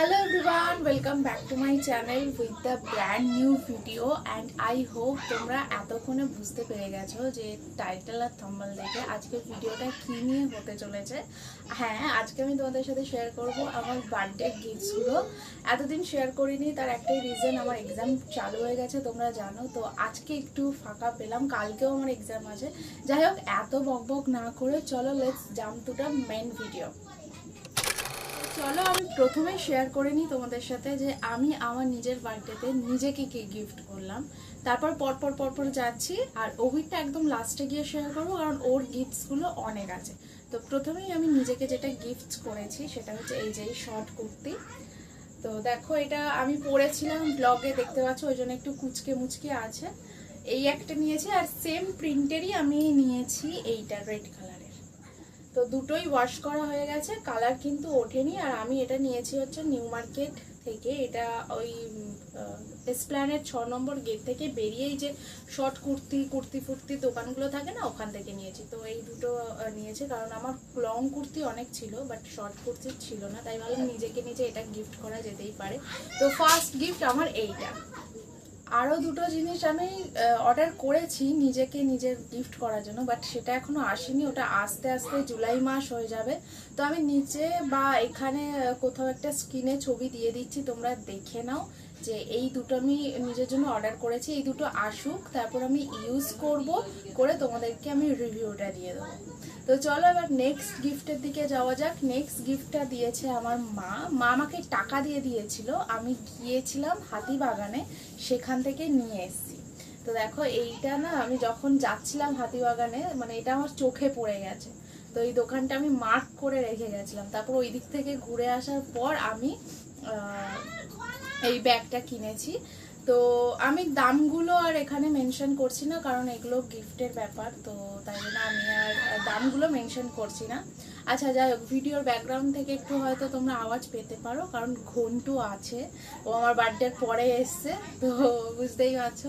Hello everyone, welcome back to my channel with the brand new video and I hope তোমরা এতক্ষণে বুঝতে পেরে গেছো যে টাইটেল আর থাম্বনেল দেখে আজকের ভিডিওটা কি নিয়ে হতে চলেছে। হ্যাঁ আজকে আমি তোমাদের সাথে শেয়ার করব আমার বার্থডে গিফটসগুলো এতদিন শেয়ার করিনি তার একটাই রিজন আমার এক্সাম চালু হয়ে গেছে তোমরা জানো। তো আজকে একটু ফাঁকা পেলাম কালকেও আমার এক্সাম আছে। যাই হোক এত বকবক না করে চলো let's jump to the main video চলো, আমি প্রথমে শেয়ার করে নিই তোমাদের সাথে যে আমি আমার নিজের বার্থডেতে নিজেকে কে গিফট করলাম। তারপর পরপর পরপর যাচ্ছি আর অভিকটা একদম লাস্টে গিয়ে শেয়ার করব, কারণ ওর গিফটসগুলো অনেক আছে। তো প্রথমেই আমি নিজেকে যেটা গিফট করেছি সেটা হচ্ছে এই যে শর্ট কুর্তি। তো দেখো, এটা আমি পরেছিলাম ব্লগে দেখতে পাচ্ছ? ওই জন্য একটু কুচকে মুচকে আছে। এই একটা নিয়েছি আর সেম প্রিন্টেরই আমি নিয়েছি এইটা রেড কালারের তো দুটোই ওয়াশ করা হয়ে গেছে কালার কিন্তু ওঠেনি, আর আমি এটা নিয়েছি হচ্ছে নিউ মার্কেট থেকে। এটা ওই এসপ্ল্যানের ছ নম্বর গেট থেকে বেরিয়েই যে শর্ট কুর্তি কুর্তি ফুর্তি দোকানগুলো থাকে না, ওখান থেকে নিয়েছি। তো এই দুটো নিয়েছি, কারণ আমার লং কুর্তি অনেক ছিল বাট শর্ট কুর্তি ছিল না। তাই ভাবলাম নিজেকে নিজে এটা গিফট করা যেতেই পারে। তো ফার্স্ট গিফট আমার এইটা। আরও দুটো জিনিস আমি অর্ডার করেছি নিজেকে নিজের গিফট করার জন্য বাট সেটা এখনও আসেনি, ওটা আস্তে আস্তে জুলাই মাস হয়ে যাবে। তো আমি নিচে বা এখানে কোথাও একটা স্ক্রিনে ছবি দিয়ে দিচ্ছি, তোমরা দেখে নাও যে এই দুটো আমি নিজের জন্য অর্ডার করেছি, এই দুটো আসুক, তারপর আমি ইউজ করব, করে তোমাদেরকে আমি রিভিউটা দিয়ে দেবো। তো চলো এবার নেক্সট গিফটের দিকে যাওয়া যাক। নেক্সট গিফটটা দিয়েছে আমার মা। মা আমাকে টাকা দিয়ে দিয়েছিল। আমি গিয়েছিলাম হাতিবাগানে, সেখান থেকে নিয়ে এসেছি। তো দেখো, এইটা না, আমি যখন যাচ্ছিলাম হাতিবাগানে মানে এটা আমার চোখে পড়ে গেছে। তো এই দোকানটা আমি মার্ক করে রেখে গেছিলাম। তারপর ওই দিক থেকে ঘুরে আসার পর আমি এই ব্যাগটা কিনেছি। তো আমি দামগুলো আর এখানে মেনশন করছি না, কারণ এগুলো গিফটের ব্যাপার, তো তাই জন্য আমি আর দামগুলো মেনশন করছি না। আচ্ছা যাই হোক ভিডিওর ব্যাকগ্রাউন্ড থেকে একটু হয়তো তোমরা আওয়াজ পেতে পারো, কারণ ঘন্টু আছে। ও আমার বার্থডের পরে এসছে, তো বুঝতেই পারছ।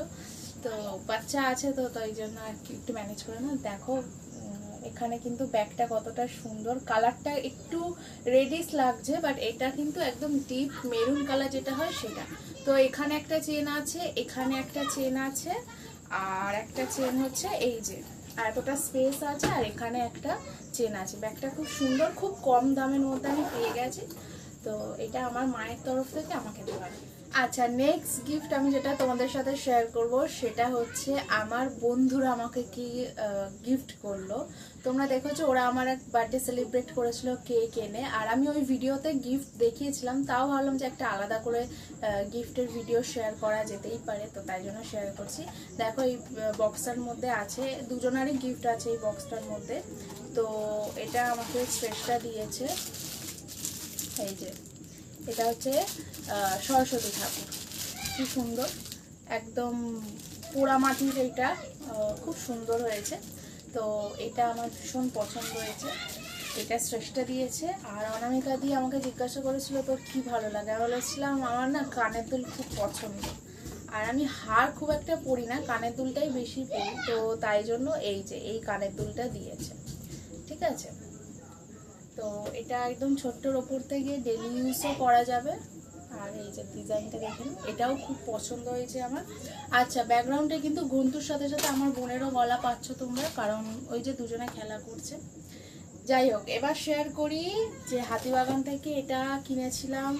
তো বাচ্চা আছে তো, তাই জন্য আর কি, একটু ম্যানেজ করে না দেখো। এখানে কিন্তু ব্যাগটা কতটা সুন্দর। কালারটা একটু রেডিশ লাগছে বাট এটা কিন্তু একদম ডিপ মেরুন কালার যেটা হয় সেটা। তো এখানে একটা চেন আছে, এখানে একটা চেন আছে, আর একটা চেন হচ্ছে এই যে। আর এতটা স্পেস আছে, আর এখানে একটা চেন আছে। ব্যাগটা খুব সুন্দর, খুব কম দামের মধ্যে আমি পেয়ে গেছি। তো এটা আমার মায়ের তরফ থেকে আমাকে দেওয়া। আচ্ছা নেক্সট গিফট আমি যেটা তোমাদের সাথে শেয়ার করব, সেটা হচ্ছে আমার বন্ধুরা আমাকে কি গিফট করল। তোমরা দেখেছ, ওরা আমার এক বার্থডে সেলিব্রেট করেছিল কেক এনে। আর আমি ওই ভিডিওতে গিফট দেখিয়েছিলাম, তাও ভাবলাম যে একটা আলাদা করে গিফটের ভিডিও শেয়ার করা যেতেই পারে, তো তাই জন্য শেয়ার করছি। দেখো, এই বক্সটার মধ্যে আছে, দুজনারই গিফট আছে এই বক্সটার মধ্যে। তো এটা আমাকে শ্রেষ্ঠা দিয়েছে। এই যে। এটা হচ্ছে সরস্বতী ঠাকুর। কি সুন্দর। একদম পোড়া মাটির এটা খুব সুন্দর হয়েছে। তো এটা আমার ভীষণ পছন্দ হয়েছে। এটা শ্রেষ্ঠা দিয়েছে। আর অনামিকা দিয়ে আমাকে জিজ্ঞাসা করেছিল, তোর কি ভালো লাগে? বলেছিলাম, আমার না কানের দুল খুব পছন্দ। আর আমি হার খুব একটা পরি না, কানের দুলটাই বেশি পরি। তো তাই জন্য এই যে, এই কানের দুলটা দিয়েছে। ঠিক আছে? তো এটা একদম ছোট্টর ওপর থেকে ডেলি ইউজও করা যাবে। আর এই যে ডিজাইনটা দেখেন, এটাও খুব পছন্দ হয়েছে আমার। আচ্ছা ব্যাকগ্রাউন্ডে কিন্তু ঘন্টুর সাথে সাথে আমার বোনেরও গলা পাচ্ছ তোমরা, কারণ ওই যে দুজনে খেলা করছে। যাই হোক, এবার শেয়ার করি যে হাতিবাগান থেকে এটা কিনেছিলাম।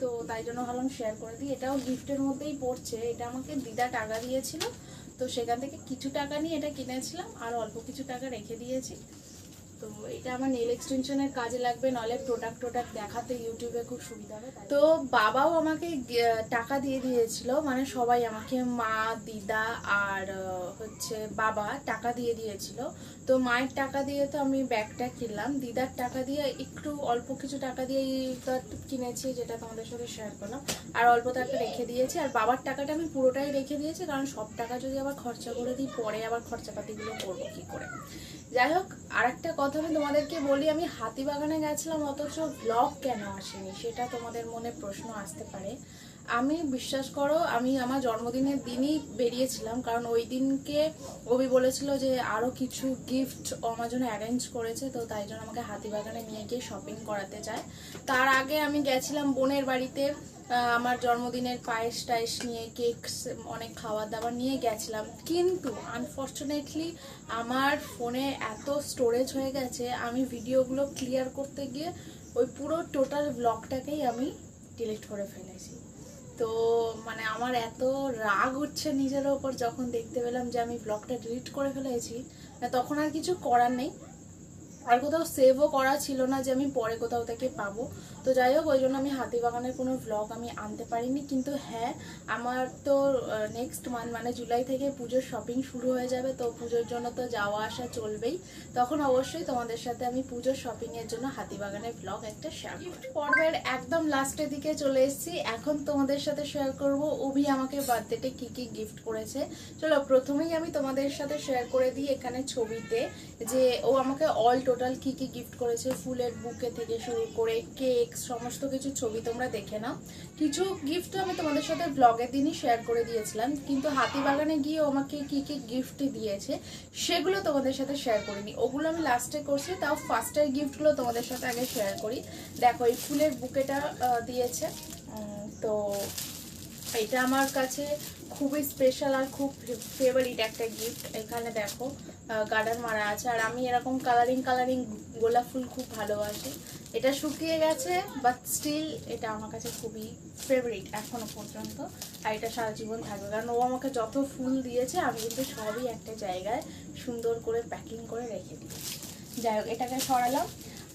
তো তাই জন্য ভাবলাম শেয়ার করে দিই। এটাও গিফটের মধ্যেই পড়ছে। এটা আমাকে দিদা টাকা দিয়েছিল। তো সেখান থেকে কিছু টাকা নিয়ে এটা কিনেছিলাম। আর অল্প কিছু টাকা রেখে দিয়েছি। তো এটা আমার নেল এক্সটেনশনের কাজে লাগবে নলে প্রোডাক্ট টোডাক্ট দেখাতে ইউটিউবে খুব সুবিধা হবে তো বাবাও আমাকে টাকা দিয়ে দিয়েছিল মানে সবাই আমাকে মা, দিদা আর হচ্ছে বাবা টাকা দিয়ে দিয়েছিল। তো মায়ের টাকা দিয়ে তো আমি ব্যাগটা কিনলাম, দিদার টাকা দিয়ে একটু অল্প কিছু টাকা দিয়ে কিনেছি, যেটা তোমাদের সাথে শেয়ার করলাম। আর অল্প টাকা রেখে দিয়েছি, আর বাবার টাকাটা আমি পুরোটাই রেখে দিয়েছি, কারণ সব টাকা যদি আবার খরচা করে দিই, পরে আবার খরচাপাতিগুলো করব কি করে? যাই হোক আর একটা কথা আমি তোমাদেরকে বলি, আমি হাতিবাগানে গেছিলাম, অথচ ব্লগ কেন আসেনি? সেটা তোমাদের মনে প্রশ্ন আসতে পারে। আমি বিশ্বাস করো, আমি আমার জন্মদিনের দিনই বেরিয়েছিলাম, কারণ ওই দিনকে অভি বলেছিল যে আরও কিছু গিফট আমার জন্য অ্যারেঞ্জ করেছে, তো তাই জন্য আমাকে হাতিবাগানে নিয়ে গিয়ে শপিং করাতে চায় তার আগে আমি গেছিলাম বোনের বাড়িতে। আমার জন্মদিনের পায়েস টায়েস নিয়ে কেক অনেক খাবার দাবার নিয়ে গেছিলাম। কিন্তু আনফর্চুনেটলি আমার ফোনে এত স্টোরেজ হয়ে গেছে, আমি ভিডিওগুলো ক্লিয়ার করতে গিয়ে ওই পুরো টোটাল ব্লগটাকেই আমি ডিলিট করে ফেলেছি। তো মানে আমার এত রাগ উঠছে নিজের ওপর যখন দেখতে পেলাম যে আমি ব্লগটা ডিলিট করে ফেলেছি তখন আর কিছু করার নেই। আর কোথাও সেভও করা ছিল না যে আমি পরে কোথাও থেকে পাবো। তো যাই হোক, ওই জন্য আমি হাতিবাগানের কোনো ব্লগ আমি আনতে পারিনি। কিন্তু হ্যাঁ আমার তো নেক্সট মান্থ মানে জুলাই থেকে পুজোর শপিং শুরু হয়ে যাবে, তো পুজোর জন্য তো যাওয়া আসা চলবেই। তখন অবশ্যই তোমাদের সাথে আমি পুজোর শপিংয়ের জন্য হাতিবাগানের ব্লগ একটা শেয়ার পর্বের একদম লাস্টের দিকে চলে এসেছি। এখন তোমাদের সাথে শেয়ার করব, অভি আমাকে বার্থডেতে কি কি গিফট করেছে। চলো, প্রথমেই আমি তোমাদের সাথে শেয়ার করে দিই এখানে ছবিতে যে ও আমাকে অল টোটাল কি কি গিফট করেছে, ফুলের বুকে থেকে শুরু করে কেক সমস্ত কিছু ছবি তোমরা দেখে নাও। কিছু গিফট আমি তোমাদের সাথে ব্লগের দিনই শেয়ার করে দিয়েছিলাম, কিন্তু হাতিবাগানে গিয়ে আমাকে কি কি গিফট দিয়েছে, সেগুলো তোমাদের সাথে শেয়ার করিনি। ওগুলো আমি লাস্টে করছি, তাও ফার্স্টের গিফটগুলো তোমাদের সাথে আগে শেয়ার করি। দেখো, এই ফুলের বুকেটা দিয়েছে। তো এটা আমার কাছে খুবই স্পেশাল আর খুব ফেভারিট একটা গিফট এখানে দেখো গার্ডেন মারা আছে। আর আমি এরকম কালারিং কালারিং গোলাপ ফুল খুব ভালোবাসি। এটা শুকিয়ে গেছে বাট স্টিল এটা আমার কাছে খুবই ফেভারিট এখনও পর্যন্ত। আর এটা সারা জীবন থাকবে। কারণ ও আমাকে যত ফুল দিয়েছে, আমি কিন্তু সবই একটা জায়গায় সুন্দর করে প্যাকিং করে রেখে দিই যাই হোক, এটাকে সরালাম।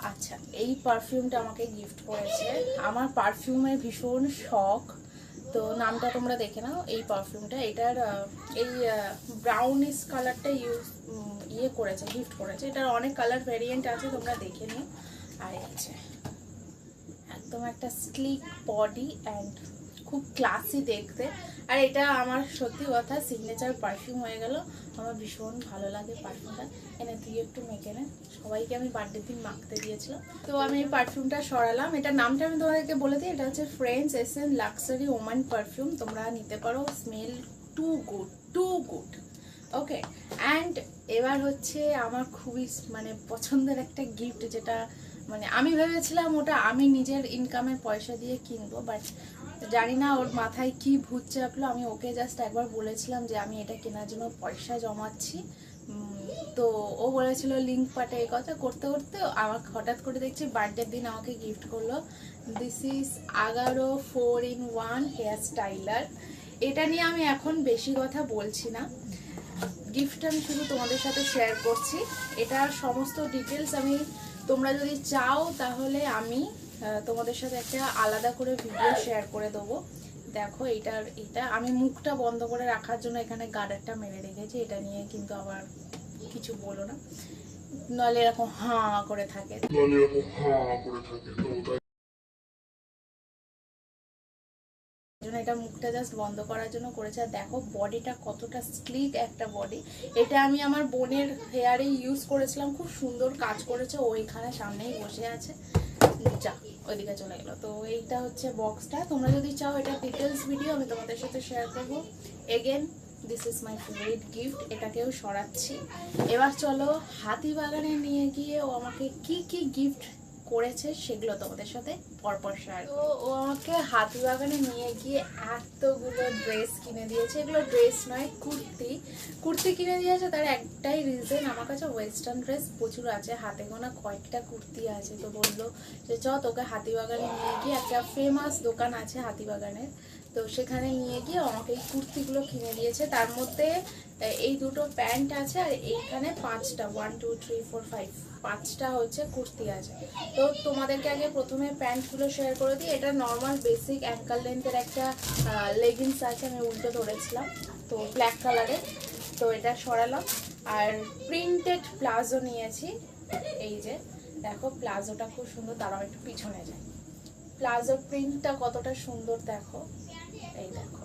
আচ্ছা এই পারফিউমটা আমাকে গিফট করেছে। আমার পারফিউমের ভীষণ শখ। তো নামটা তোমরা দেখে নাও, এই পারফিউমটা এটার এই ব্রাউনিশ কালারটা ইউজ ইয়ে করেছে গিফট করেছে। এটার অনেক কালার ভ্যারিয়েন্ট আছে, তোমরা দেখে নিও। আর একদম একটা স্লিক বডি অ্যান্ড খুব ক্লাসি দেখতে। আর এটা আমার সত্যি কথা সিগনেচার পারফিউম হয়ে গেল। আমার ভীষণ ভালো লাগে পারফিউমটা এনে তুই একটু মেখে নে। সবাইকে আমি বার্থডে দিন মাখতে দিয়েছিলাম। তো আমি এই পারফিউমটা সরালাম। এটা নামটা আমি তোমাদেরকে বলে দিই। এটা হচ্ছে ফ্রেন্ডস এসেন লাক্সারি ওমান পারফিউম তোমরা নিতে পারো। Smell too good too good okay and এবার হচ্ছে আমার খুবই মানে পছন্দের একটা গিফট যেটা মানে আমি ভেবেছিলাম ওটা আমি নিজের ইনকামের পয়সা দিয়ে কিনবো বাট জানি না ওর মাথায় কি ভূত চাপলো, আমি ওকে জাস্ট একবার বলেছিলাম যে আমি এটা কেনার জন্য পয়সা জমাচ্ছি। তো ও বলেছিল লিঙ্ক পাঠে এই কথা, করতে করতে আমার হঠাৎ করে দেখছি বার্থডের দিন আমাকে গিফট করল। This is Agaro four in one hair styler এটা নিয়ে আমি এখন বেশি কথা বলছি না। গিফট আমি শুধু তোমাদের সাথে শেয়ার করছি। এটার সমস্ত ডিটেলস আমি তোমরা যদি চাও তাহলে আমি তোমাদের সাথে একটা আলাদা করে ভিডিও শেয়ার করে দেবো। দেখো এটার এটা আমি মুখটা বন্ধ করে রাখার জন্য এখানে গার্ডারটা মেরে রেখেছি। এটা নিয়ে কিন্তু আবার কিছু বলো না। নাহলে এরকম হাঁ করে থাকে। এটা মুখটা জাস্ট বন্ধ করার জন্য করেছে। আর দেখো বডিটা কতটা স্লিক একটা বডি এটা আমি আমার বোনের হেয়ারে ইউজ করেছিলাম। খুব সুন্দর কাজ করেছে। ওইখানে সামনেই বসে আছে। যা, ওইদিকে চলে গেলো তো এইটা হচ্ছে বক্সটা তোমরা যদি চাও এটা ডিটেলস ভিডিও আমি তোমাদের সাথে শেয়ার করব। Again this is my favourite gift এটাকেও সরাচ্ছি। এবার চলো হাতি বাগানে নিয়ে গিয়ে ও আমাকে কি কি গিফট করেছে সেগুলো তোমাদের সাথে পরপর শেয়ার তো ও আমাকে হাতি বাগানে নিয়ে গিয়ে এতগুলো ড্রেস কিনে দিয়েছে। এগুলো ড্রেস নয় কুর্তি। কুর্তি কিনে দিয়েছে তার একটাই রিজন আমার কাছে ওয়েস্টার্ন ড্রেস প্রচুর আছে। হাতে গোনা কয়েকটা কুর্তি আছে। তো বলল যে চ তোকে হাতিবাগানে নিয়ে গিয়ে একটা ফেমাস দোকান আছে হাতিবাগানের তো সেখানে নিয়ে গিয়ে আমাকে এই কুর্তিগুলো কিনে দিয়েছে। তার মধ্যে এই দুটো প্যান্ট আছে আর এইখানে পাঁচটা one two three four five পাঁচটা হচ্ছে কুর্তি আছে। তো তোমাদেরকে আগে প্রথমে প্যান্টগুলো শেয়ার করে দিই। এটা নর্মাল বেসিক অ্যাঙ্কাল লেন্থের একটা লেগিংস আছে, আমি উল্টো ধরেছিলাম। তো ব্ল্যাক কালারের তো এটা সরালাম। আর প্রিন্টেড প্লাজো নিয়েছি। এই যে, দেখো প্লাজোটা খুব সুন্দর তারাও একটু পিছনে যায় প্লাজো প্রিন্টটা কতটা সুন্দর দেখো। এই দেখো।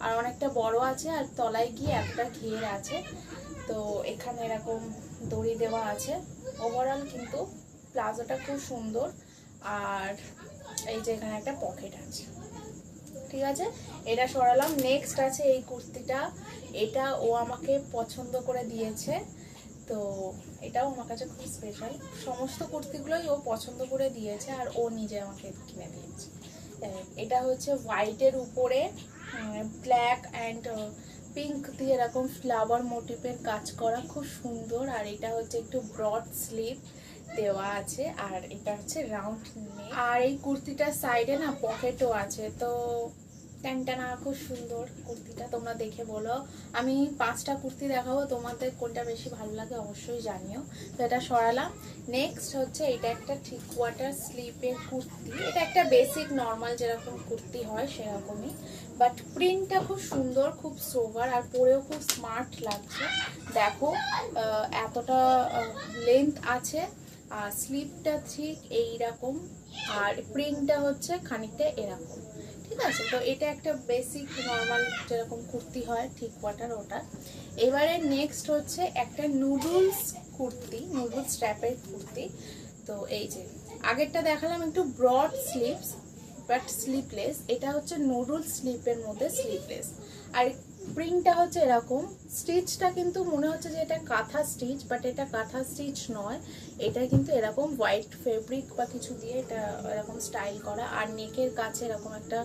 আর অনেকটা বড় আছে আর তলায় গিয়ে একটা ঘের আছে। তো এখানে এরকম দড়ি দেওয়া আছে। ওভারঅল কিন্তু প্লাজোটা খুব সুন্দর। আর এই যে এখানে একটা পকেট আছে। ঠিক আছে? এটা সরালাম। নেক্সট আছে এই কুর্তিটা। এটা ও আমাকে পছন্দ করে দিয়েছে। তো এটাও আমার কাছে খুব স্পেশাল সমস্ত কুর্তিগুলোই ও পছন্দ করে দিয়েছে আর ও নিজে আমাকে কিনে দিয়েছে। এটা হচ্ছে হোয়াইটের উপরে ব্ল্যাক অ্যান্ড পিঙ্ক দিয়ে এরকম ফ্লাওয়ার মোটিভের কাজ করা খুব সুন্দর। আর এটা হচ্ছে একটু ব্রড স্লিভ দেওয়া আছে আর এটা হচ্ছে রাউন্ড আর এই কুর্তিটার সাইডে না পকেটও আছে, তো ট্যাংটানা খুব সুন্দর কুর্তিটা তোমরা দেখে বলো। আমি পাঁচটা কুর্তি দেখাবো, তোমাদের কোনটা বেশি ভালো লাগে অবশ্যই জানিও। তো এটা সরালাম। নেক্সট হচ্ছে এটা একটা ঠিক কোয়ার্টার স্লিপের কুর্তি। এটা একটা বেসিক নর্মাল যেরকম কুর্তি হয় সেরকমই। বাট প্রিন্টটা খুব সুন্দর, খুব সোভার আর পরেও খুব স্মার্ট লাগছে। দেখো এতটা লেন্থ আছে। আর স্লিপটা ঠিক এইরকম। আর প্রিন্টটা হচ্ছে খানিকটা এরকম। ঠিক আছে? তো এটা একটা বেসিক নর্মাল যেরকম কুর্তি হয়, ঠিক ওয়াটার ওটা। এবারে নেক্সট হচ্ছে একটা নুডলস কুর্তি নুডলস স্ট্র্যাপের কুর্তি। তো এই যে, আগেরটা দেখালাম একটু ব্রড স্লিপস বাট স্লিপলেস এটা হচ্ছে নুডলস স্লিপের মধ্যে স্লিপলেস আর প্রিন্টটা হচ্ছে এরকম। স্টিচটা কিন্তু মনে হচ্ছে যে এটা কাঁথা স্টিচ বাট এটা কাঁথা স্টিচ নয়। এটা কিন্তু এরকম হোয়াইট ফেব্রিক বা কিছু দিয়ে এটা এরকম স্টাইল করা। আর নেকের কাছে এরকম একটা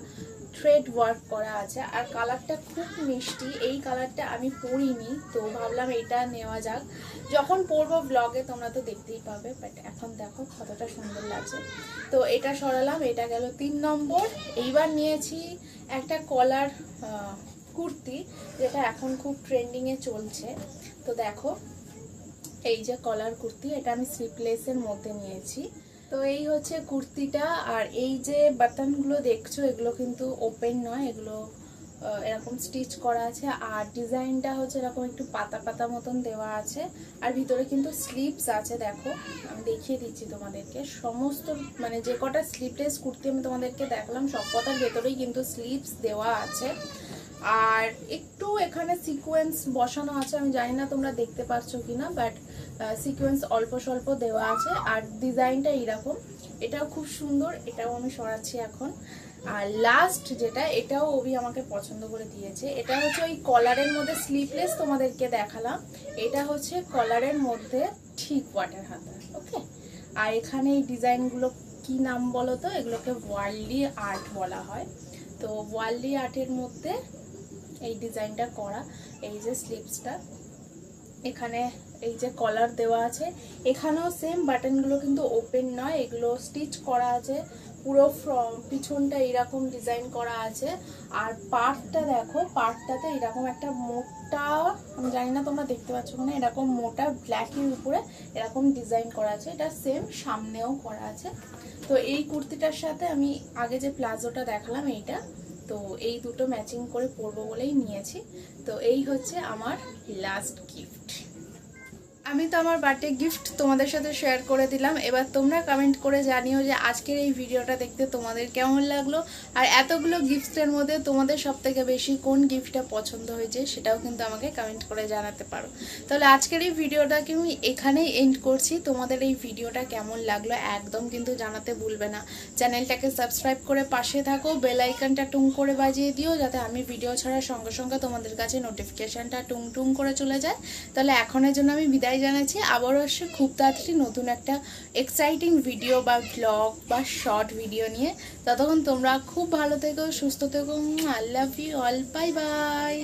থ্রেড ওয়ার্ক করা আছে। আর কালারটা খুব মিষ্টি। এই কালারটা আমি পরিনি, তো ভাবলাম এটা নেওয়া যাক। যখন পরবো ব্লগে তোমরা তো দেখতেই পাবে বাট এখন দেখো কতটা সুন্দর লাগছে। তো এটা সরালাম, এটা গেল তিন নম্বর। এইবার নিয়েছি একটা কলার কুর্তি, যেটা এখন খুব ট্রেন্ডিংয়ে চলছে। তো দেখো, এই যে কলার কুর্তি, এটা আমি স্লিপলেসের মধ্যে নিয়েছি। তো এই হচ্ছে কুর্তিটা, আর এই যে বাটনগুলো দেখছ, এগুলো কিন্তু ওপেন নয়, এগুলো এরকম স্টিচ করা আছে। আর ডিজাইনটা হচ্ছে এরকম একটু পাতা পাতা মতন দেওয়া আছে। আর ভিতরে কিন্তু স্লিপস আছে, দেখো, আমি দেখিয়ে দিচ্ছি তোমাদেরকে। সমস্ত মানে যে কটা স্লিপলেস কুর্তি আমি তোমাদেরকে দেখলাম, সব কটার ভেতরেই কিন্তু স্লিপস দেওয়া আছে। আর একটু এখানে সিকোয়েন্স বসানো আছে, আমি জানি না তোমরা দেখতে পাচ্ছ কিনা বাট সিকোয়েন্স অল্প স্বল্প দেওয়া আছে, আর ডিজাইনটা এইরকম। এটাও খুব সুন্দর, এটাও আমি সরাচ্ছি এখন। আর লাস্ট যেটা, এটাও ওবি আমাকে পছন্দ করে দিয়েছে। এটা হচ্ছে ওই কলারের মধ্যে স্লিপলেস তোমাদেরকে দেখালাম। এটা হচ্ছে কলারের মধ্যে ঠিক ওয়াটার হাতা ওকে আর এখানে এই ডিজাইনগুলো কি নাম বলো তো? এগুলোকে ওয়ার্ল্ডলি আর্ট বলা হয়। তো ওয়ার্ল্ডলি আর্টের মধ্যে এই ডিজাইনটা করা, এই যে স্লিপসটা এখানে এই যে কলার দেওয়া আছে। এখানেও সেম বাটনগুলো কিন্তু ওপেন নয়, এগুলো স্টিচ করা আছে। পুরো ফ্র- পিছনটা এরকম ডিজাইন করা আছে। আর পার্টটা দেখো পার্টটাতে এরকম একটা মোটা, আমি জানি না তোমরা দেখতে পাচ্ছ না এরকম মোটা ব্ল্যাকের উপরে এরকম ডিজাইন করা আছে। এটা সেম সামনেও করা আছে। তো এই কুর্তিটার সাথে আমি আগে যে প্লাজোটা দেখালাম, এইটা তো এই দুটো ম্যাচিং করে পরবো বলেই নিয়েছি। তো এই হচ্ছে আমার লাস্ট গিফট আমি তো আমার বার্থডে গিফট তোমাদের সাথে শেয়ার করে দিলাম। এবার তোমরা কমেন্ট করে জানিও যে আজকের এই ভিডিওটা দেখতে তোমাদের কেমন লাগল। আর এতগুলো গিফটের মধ্যে তোমাদের সব থেকে বেশি কোন গিফটটা পছন্দ হয়েছে সেটাও কিন্তু আমাকে কমেন্ট করে জানাতে পারো। তাহলে আজকের এই ভিডিওটাকে আমি এখানেই এন্ড করছি। তোমাদের এই ভিডিওটা কেমন লাগল একদম কিন্তু জানাতে ভুলবে না। চ্যানেলটাকে সাবস্ক্রাইব করে পাশে থাকো বেল আইকনটা টুং করে বাজিয়ে দিও যাতে আমি ভিডিও ছাড়ার সঙ্গে সঙ্গে তোমাদের কাছে নোটিফিকেশানটা টুং টুং করে চলে যায়। তাহলে এখনের জন্য আমি বিদায় জানাচ্ছি। আবারও আসছে খুব তাড়াতাড়ি নতুন একটা এক্সাইটিং ভিডিও বা ব্লগ বা শর্ট ভিডিও নিয়ে। ততক্ষণ তোমরা খুব ভালো থেকো, সুস্থ থেকো I love you all bye bye